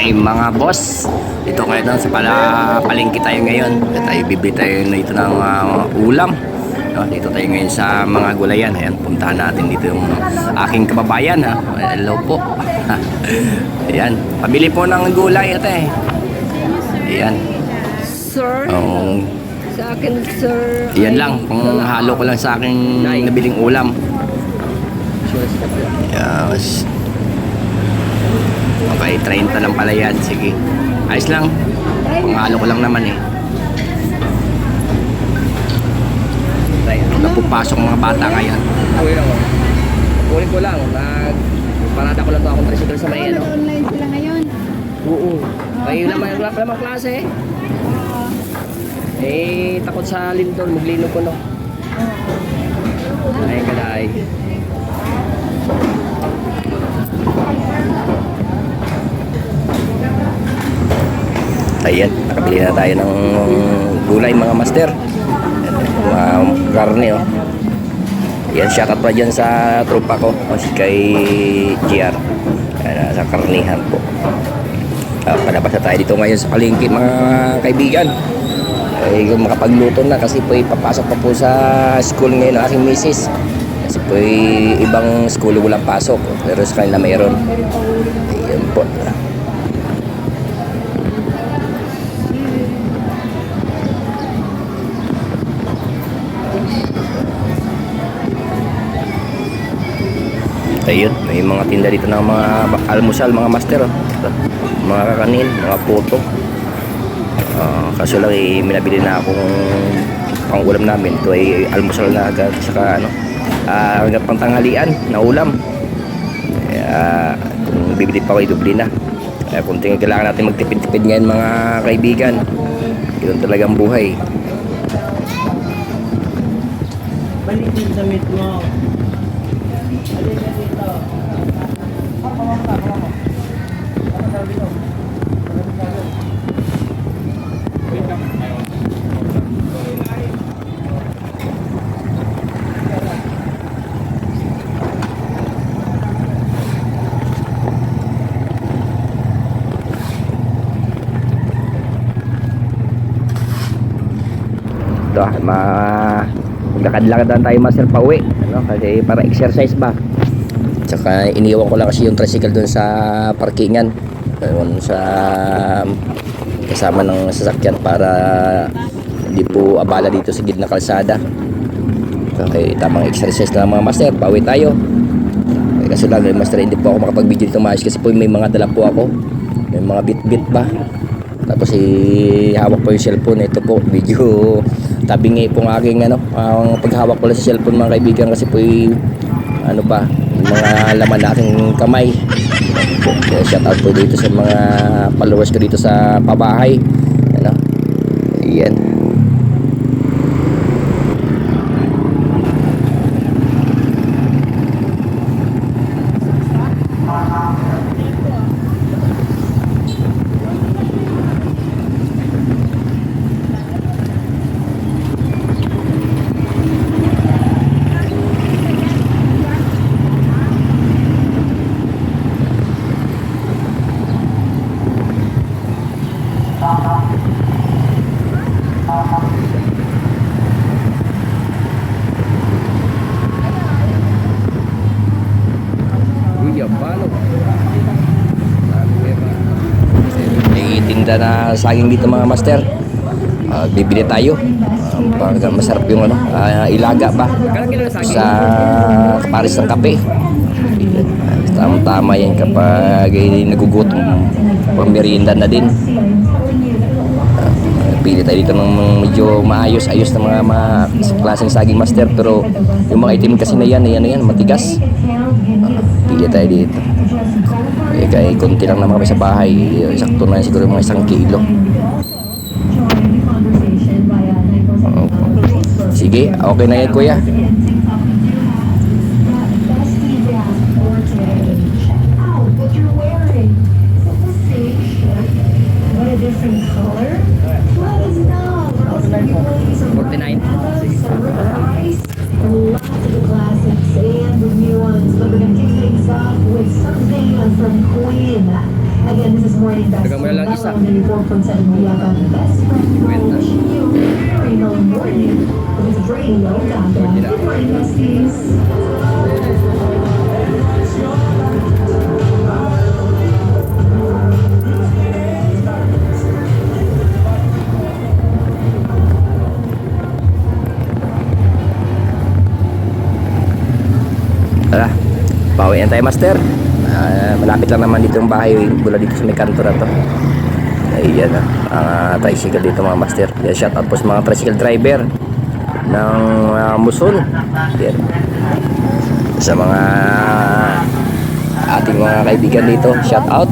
Hi mga boss, dito ngayon sa pala palengke tayo ngayon. At tayo bibili tayo nito ng ah, ulam. No, dito tayo ngayon sa mga gulayan. Ayan, puntahan natin dito yung aking kababayan. Ha. Hello po. Ayan, pabili po ng gulay ate. Ayan. Sir, Oh, sa akin, sir. yan ay lang, kung halo ko lang sa aking nabiling ulam. Yes. Okay, 30 lang pala yan. Sige. Ayos lang. Pangalo ko lang naman eh. Tayo, napupasok mga bata ngayon. Uwi lang ako. Kunin ko lang. Nag... Parada ko lang to akong tricycle sa may ano. Online sila ngayon. Oo. Kayo naman, wala pa naman klase eh. Eh, takot sa lindol. Maglino ko no. Ay, kaday. Ayan, nakabili na tayo ng gulay mga master. Mga karne oh. Ayan, shoutout pa dyan sa tropa ko. O si kay GR. Ayan, sa karnihan po. Uh, palabas tayo dito ngayon sa palengke mga kaibigan. Ay, makapagluto na kasi po ipapasok pa po sa school ngayon ng aking misis. Kasi po ibang school walang pasok. Pero sa kanila mayroon. Ayan po. Ayun, may mga tinda dito ng mga almusal, mga master. Oh. Mga kakanin, mga puto. Ah, kaso lang eh, minabili na akong pangulam namin. Ito ay almusal na agad. Saka ano, ah, hanggang pantanghalian na ulam. Kaya kung bibili pa ako, idubli na. Kaya kung tingin kailangan natin magtipid-tipid ngayon mga kaibigan. Yun talagang buhay. Balik sa meet mo. Ito, ma maglakad-lakad lang tayo master pa uwi. Ano? Kasi para exercise ba. Tsaka iniwan ko lang kasi yung tricycle doon sa parkingan. Doon sa kasama ng sasakyan para hindi po abala dito sa gitna kalsada. Okay, tamang exercise na mga master. Pauwi tayo. Kasi lang, eh, master, hindi po ako makapag-video dito maayos kasi po may mga dala po ako. May mga bit-bit ba. Tapos eh, hawak po yung cellphone. Ito po, video tabingi po ng aking ano, ang paghawak lang sa cellphone mga kaibigan kasi po eh, ano pa, yung mga laman na aking kamay. Kaya shout out po dito sa mga followers ko dito sa pabahay. Ano? Ayan. Tinda na saging dito mga master. Ah, bibili tayo. Uh, masarap yung ano, ah, ilaga kailan sa pares ng kape. Tama-tama yan kapag eh, nagugutom. Pang merienda na din. Ah, pili tayo dito ng medyo maayos-ayos na mga, mga klaseng saging master. Pero yung mga itim kasi na yan, yan, yan, matigas. Ah, pili tayo dito. Eh, kaya konti lang naman kami sa bahay. Sakto na siguro mga isang kilo. Sige, okay na yan kuya. what you're wearing. Is it the same shirt, but a different color? Let us know. We're also giving away some 49. surprise. Lots of the classics and the new ones, but we're gonna kick things off with Queen. Again, this is morning best. Taga mo lang isa. On the report from 7 Biaga. Best friend a very long morning. With Radio Gaga. Good morning, besties. Tara, pauwi na tayo master. Ah, malapit lang naman dito yung bahay mula dito sa may kanto na to. Ayan na, ah, tricycle dito mga master. Yan, shout out po sa mga tricycle driver ng ah, Muson. Yan. Sa mga ating mga kaibigan dito, shout out.